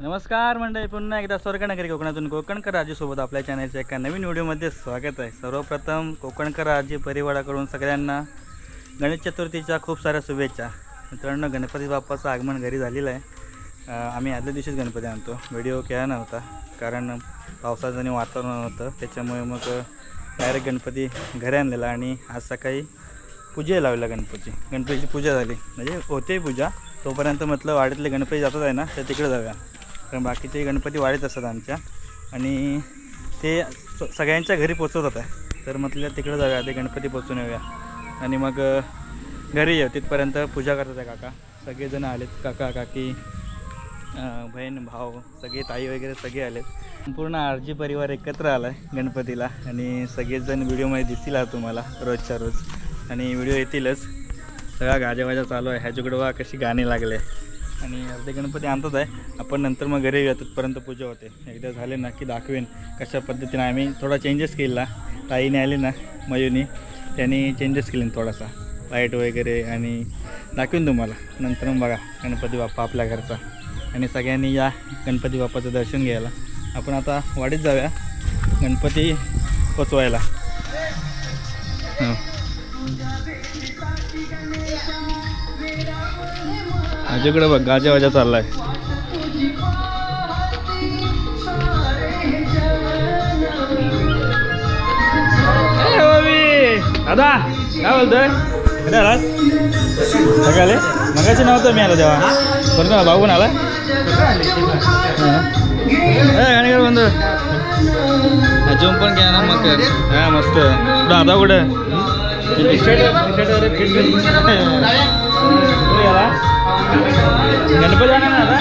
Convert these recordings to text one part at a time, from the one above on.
नमस्कार मंडळी पुन्हा एकदा स्वर्गनगरी कोकणातून कोकणकर राजेसोबत आपल्या चॅनलच्या एका नवीन व्हिडिओमध्ये स्वागत आहे. सर्वप्रथम कोकणकर राजी परिवाराकडून सगळ्यांना गणेश चतुर्थीच्या खूप साऱ्या शुभेच्छा. मित्रांनो गणपती बाप्पाचं आगमन घरी झालेलं आहे. आम्ही आदल्या दिवशीच गणपती आणतो. व्हिडिओ केला नव्हता कारण पावसाचं आणि वातावरण होतं. त्याच्यामुळे मग डायरेक्ट गणपती घरी आणलेला आणि आज सकाळी पूजा लावला गणपती. गणपतीची पूजा झाली. म्हणजे होते पूजा. तोपर्यंत म्हटलं वाडीतले गणपती जातात आहे ना तर तिकडे जाऊया. कारण बाकीचे गणपती वाढत असतात आमच्या. आणि ते स- सगळ्यांच्या घरी पोचवतात आहे. तर म्हटलं तिकडे जाऊया ते गणपती पोचून येऊया. आणि मग घरी येऊ. तिथपर्यंत पूजा करतात आहे काका. सगळेजण आलेत. काका काकी बहीण भाऊ सगळे ताई वगैरे सगळे आलेत. पूर्ण आरजी परिवार एकत्र आला आहे गणपतीला. आणि सगळेजण व्हिडिओमध्ये दिसतील तुम्हाला रोजच्या रोज. आणि व्हिडिओ येतीलच. सगळा गाजावाजा चालू आहे. ह्याच्याकडे वा कशी गाणी लागले. आणि अर्धे गणपती आणतच आहे. आपण नंतर मग घरी येऊया तिथपर्यंत पूजा होते. एकदा झाले ना की दाखवेन कशा पद्धतीने आम्ही थोडा चेंजेस केला. ताईने आले ना मयूनी त्यांनी चेंजेस केले थोडासा. लाइट वगैरे आणि दाखवेन तुम्हाला. नंतर मग बघा गणपती बाप्पा आपल्या घरचा. आणि सगळ्यांनी या गणपती बाप्पाचं दर्शन घ्यायला. आपण आता वाडीत जाऊया. गणपती पोचवायला. माझ्याकडे बघ गाजा वाजा चाललाय! दादा काय बोलतोय? कधी आलात सकाळी मगाशी नव्हतं मी आलो तेव्हा. कोण कोण भाऊ पण आला? गाणीकर बंधू अजून पण घ्या ना मग हा मस्त. दादा कुठं? कुठे? गणपती आणा ना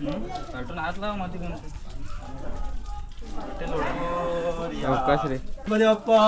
कार्टून हात लावा माती कोण अवकाश रे. बाप्पा.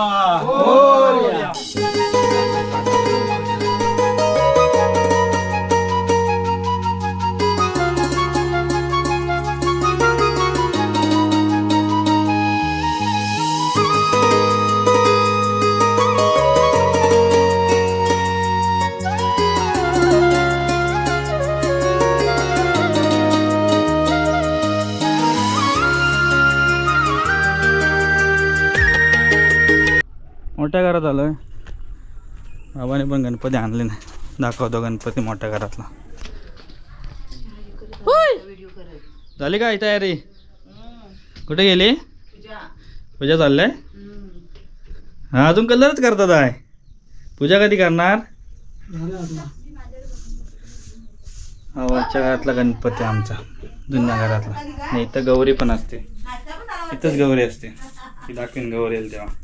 घरात आलोय. बाबाने पण गणपती आणले नाही. दाखवतो गणपती मोठ्या घरातला. झाली काय तयारी? कुठे गेली? पूजा. चाललंय? हा अजून कलरच करतात आहे. पूजा कधी करणार? आवाजच्या घरातला गणपती आमचा. जुन्या घरातला. नाही इथं गौरी पण असते. इथंच गौरी असते. ती दाखवीन गौरी येईल तेव्हा.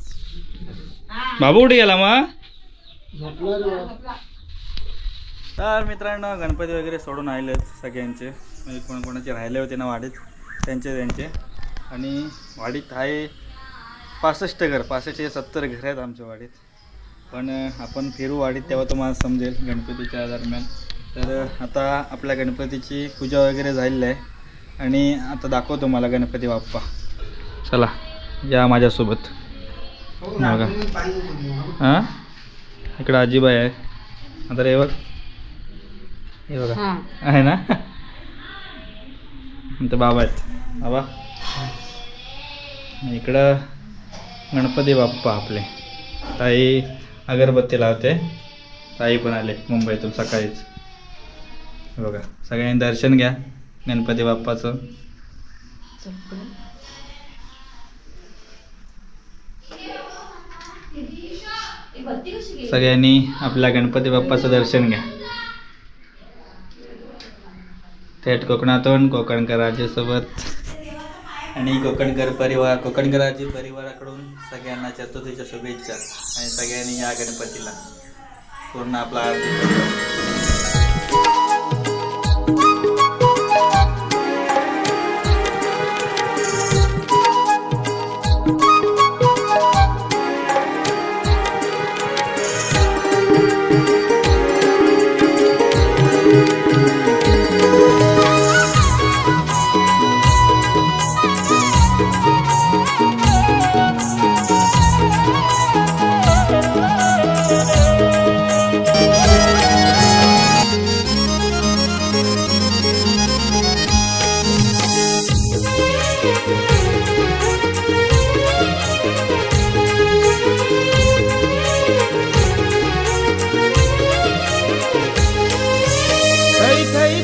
बाबू कुठे गेला मग? तर मित्रांनो गणपती वगैरे सोडून आलेत सगळ्यांचे. म्हणजे कोण कोणाचे राहिले होते ना वाडीत त्यांचे त्यांचे. आणि वाडीत आहे पासष्ट घर पासष्ट ते सत्तर घर आहेत आमच्या वाडीत. पण आपण फिरू वाडीत तेव्हा तुम्हाला समजेल गणपतीच्या दरम्यान. तर आता आपल्या गणपतीची पूजा वगैरे झालेली आहे. आणि आता दाखवतो मला गणपती बाप्पा. चला या माझ्यासोबत. बघा. हां? इकडं आजीबाई आहे आता रे बघ. हे बघा. आहे ना? ते बाबा आहेत. बाबा. इकडं गणपती बाप्पा आपले. ताई अगरबत्ती लावते. ताई पण आले मुंबईतून सकाळीच. बघा. सगळ्यांनी दर्शन घ्या. गणपती बाप्पाचं. सगळ्यांनी आपल्या गणपती बाप्पाचं दर्शन घ्या. थेट कोकणातून कोकणकर राज्यासोबत आणि कोकणकर परिवार कोकणकर राज्य परिवाराकडून सगळ्यांना चतुर्थीच्या शुभेच्छा आणि सगळ्यांनी या गणपतीला पूर्ण आपला आरती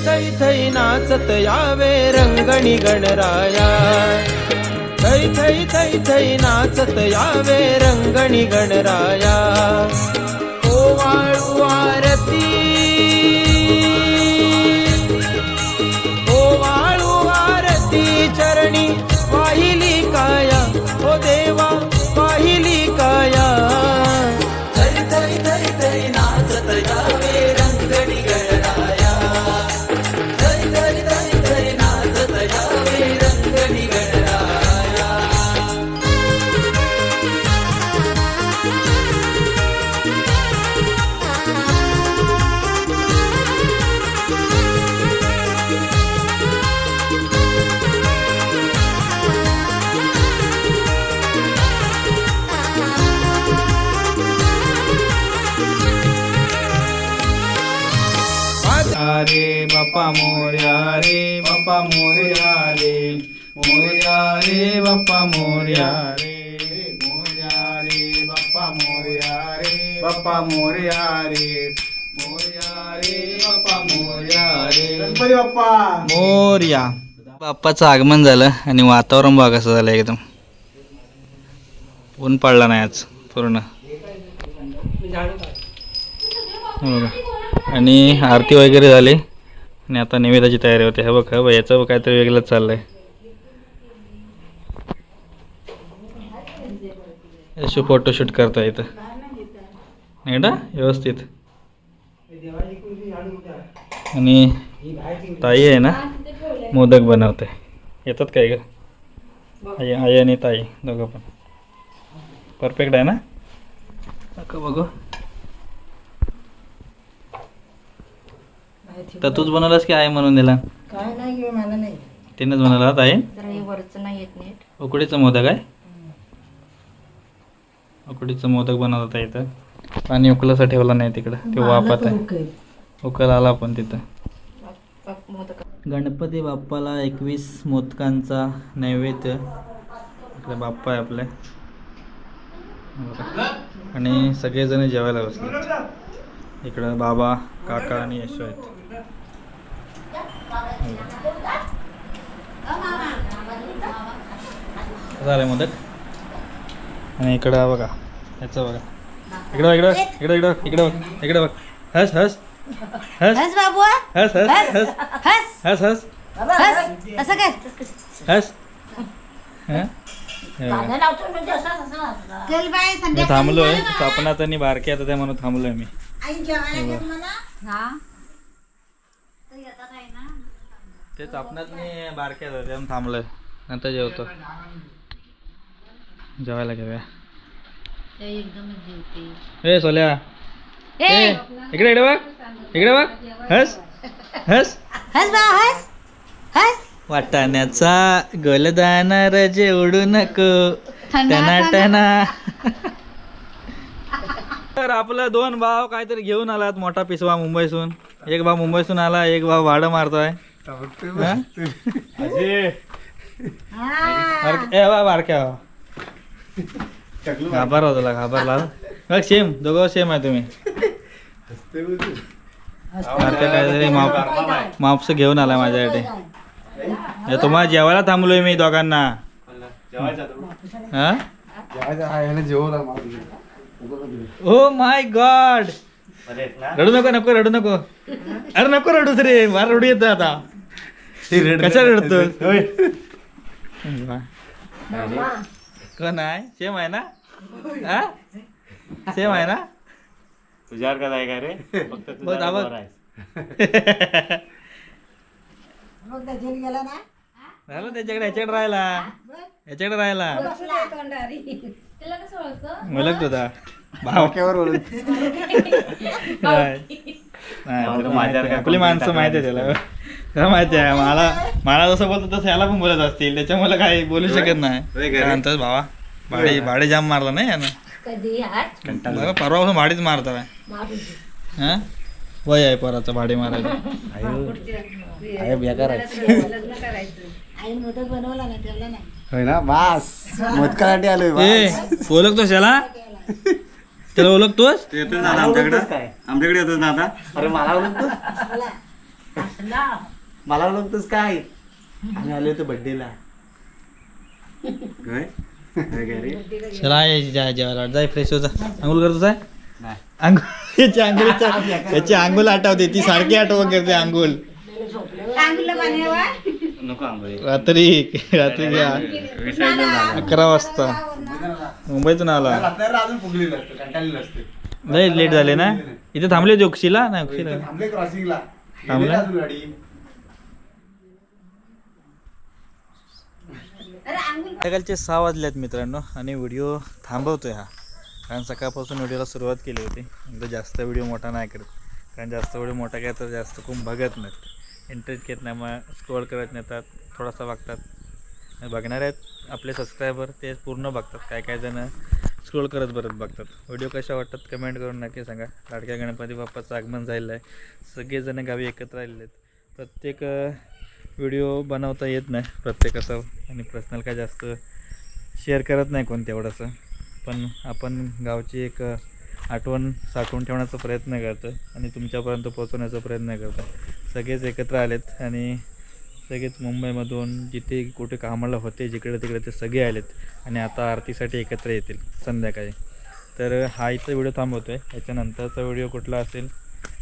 थै थै नाचत यावे रंगणी गणराया. थै थै थै थै नाचत यावे रंगणी गणराया. मोर्या रे बाप्पा मोर्या रे मोर्या रे बाप्पा मोर्या रे मोर्या रे बाप्पा मोर्या रे बाप्पा मोर्या रे मोर्या रे बाप्पा मोर्या रे गणपती बाप्पा. मोर्या. बाप्पाचं आगमन झालं आणि वातावरण बघा कसं झालं एकदम. ऊन पडला नाही आज पूर्ण. हो. आणि आरती वगैरे झाली. आणि आता निवेदाची तयारी होते. हे बघ हे बघ याचं काहीतरी वेगळंच चाललं आहे अशी फोटोशूट करता येतं नाही ना? व्यवस्थित. आणि ताई आहे ना? मोदक बनवते. येतात काय ग आई आई आणि ताई दोघं पण. परफेक्ट आहे ना? बघू. तर तूच बनवलास की आई म्हणून दिला? काय नाही मला नाही. तिनेच बनवला ताई जरा हे वरचं नाही येत नीट. उकडीचं मोदक आहे? उकडीचं मोदक बनवत आहे इथं पाणी उकलाचं ठेवलं नाही तिकडं. ते वापात आहे. उकल. आला पण तिथं. पाक मोदक. गणपती बाप्पाला एकवीस मोदकांचा नैवेद्य. इकडे बाप्पा आहे आपले. आणि सगळेजण जेवायला बसले. इकडं बाबा काका आणि यशो आहेत. झालं मोदक आणि इकडं बघा. याचं बघा. इकडं इकडं इकडं इकडं इकडं बघ इकडं बघ. हस हस. हस. हस बाबू हस. हस हस हस हस. हस. हस असं काय हस. हं? हे थांबलोय. स्थापनात आणि बारके आता त्या म्हणून थांबलोय मी. आई जेवायला घे मला हा ते स्थापनात मी बारके होते त्यामुळे थांबलोय. नंतर जेवतो. जेवायला घेऊया. ए सोल्या. ए! इकडे इकडे बघ. इकडे बघ. हस. हस. हस बा हस. हस. वाटाण्याचा गोलदाना रजे उडू नको. टना टना तर आपलं दोन भाव काहीतरी घेऊन आलात मोठा पिसवा मुंबईसून. एक भाव मुंबईसून आला एक भाव भाडं मारतोय. हा? बारक्या. घाबरला तुला घाबरला. बघ सेम दोघं सेम आहे तुम्ही काहीतरी माप मापस घेऊन आलाय माझ्यासाठी हे तुम्हाला जेवायला थांबलोय मी दोघांना हा ओ माय गॉड रडू नको नको रडू नको अरे नको रडूस रे मला रडू येतं आता कशा रडतो कोण आहे सेम आहे ना हा सेम आहे ना तुझ्यावर का काय रे फक्त आहेस. मग त्या जेल गेला ना झालं त्याच्याकडे ह्याच्याकडे राहिला ह्याच्याकडे राहिला मुलक तुझा माझ्यावर आहे. काय आपली माणसं माहिती आहे त्याला त्याला माहिती आहे मला मला जसं बोलतो तसं याला पण बोलत असतील त्याच्यामुळे काही बोलू शकत नाही म्हणतोस भावा भाडी भाडे जाम मारला नाही यानं कधी आज बघा, परवापासून भाडीच मारतोय हा वय आहे पोराचं भाडे मारायचं नाही होय ना बास मोदकासाठी आलोय ओळखतोस याला त्याला ओळखतोस? येतोच ना आमच्याकडे. आमच्याकडे येतोच ना आता अरे मला मला बघतोस काय? आम्ही आलो होतो बड्डेला काय काय रे? चला ये जा जेवायला जाय फ्रेश होता आंघोळ करतो जाय नाही. आंघोळ याची आंघोळ आठवते ती सारखी आठवण करते आंघोळ. नको रात्री रात्री घ्या. झालं अकरा वाजता. मुंबईतून आला. आपल्याला अजून फुगलेलं असतं कंटाळलेलं असतं लय लेट झाले ना? इथे थांबले होते ओक्षीला नाही ओक्षीला इथे थांबले क्रॉसिंगला. थांबले? अजून गाडी. सकाळचे सहा वाजलेत मित्रांनो आणि व्हिडिओ थांबवतोय हा. कारण सकाळपासून व्हिडिओला सुरुवात केली होती. एकदा जास्त व्हिडिओ मोठा नाही करत. कारण जास्त व्हिडिओ मोठा काय तर जास्त खूप बघत नाहीत. इंटरेस्ट घेत नाही मग स्क्रोल करत नेतात थोडासा बघतात. बघणारे आहेत आपले सबस्क्रायबर ते पूर्ण बघतात काय काय जण स्क्रोल करत बरत बघतात. व्हिडिओ कशा वाटतात कमेंट करून नक्की सांगा. लाडक्या गणपती बाप्पाचं आगमन झालेलं आहे सगळेजण गावी एकत्र आलेले आहेत. प्रत्येक व्हिडिओ बनवता येत नाही. प्रत्येकाचा आणि पर्सनल काय जास्त शेअर करत नाही कोण तेवढंसं. पण आपण गावची एक आठवण साठवून ठेवण्याचा प्रयत्न करतो आणि तुमच्यापर्यंत पोहोचवण्याचा प्रयत्न करतो सगळेच एकत्र आलेत आणि सगळेच मुंबईमधून जिथे कुठे कामाला होते जिकडे तिकडे ते सगळे आलेत आणि आता आरतीसाठी एकत्र येतील संध्याकाळी. तर हा इथं व्हिडिओ थांबवतो आहे याच्यानंतरचा व्हिडिओ कुठला असेल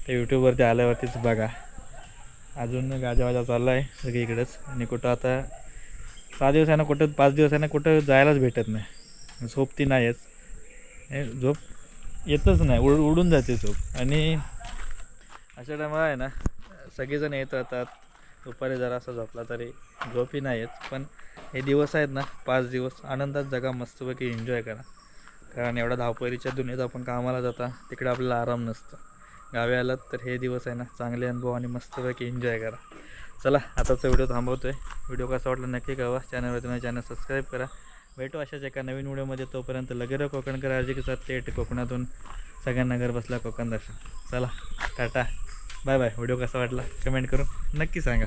ते यूट्यूबवरती आल्यावरतीच बघा. अजून गाजावाजा चालला आहे सगळीकडेच आणि कुठं आता सहा दिवसांना कुठं पाच दिवस कुठं जायलाच भेटत नाही. झोप ती नाहीच. हे झोप येतच नाही. उड उडून जाते झोप. आणि अशा टायमाला आहे ना सगळेजण येत राहतात दुपारी जरा असा झोपला तरी झोपही नाही येत. पण हे दिवस आहेत ना पाच दिवस आनंदात जगा मस्तपैकी एन्जॉय करा. कारण एवढ्या धावपरीच्या दुनियेत आपण कामाला जाता तिकडे आपल्याला आराम नसतो. गावी आलात तर हे दिवस आहे ना चांगले अनुभव आणि मस्तपैकी एन्जॉय करा. चला आताचा व्हिडिओ थांबवतो आहे व्हिडिओ कसा वाटला नक्की कळवा. चॅनलवर तुम्ही चॅनल सबस्क्राईब करा. भेटू अशाच एका नवीन व्हिडिओमध्ये तोपर्यंत लगेच कोकणकर करा अर्जी साथ थेट कोकणातून सगळ्यांना घर बसला कोकण दर्शन. चला टाटा. Bye bye. व्हिडिओ कसा वाटला? कमेंट करून नक्की सांगा.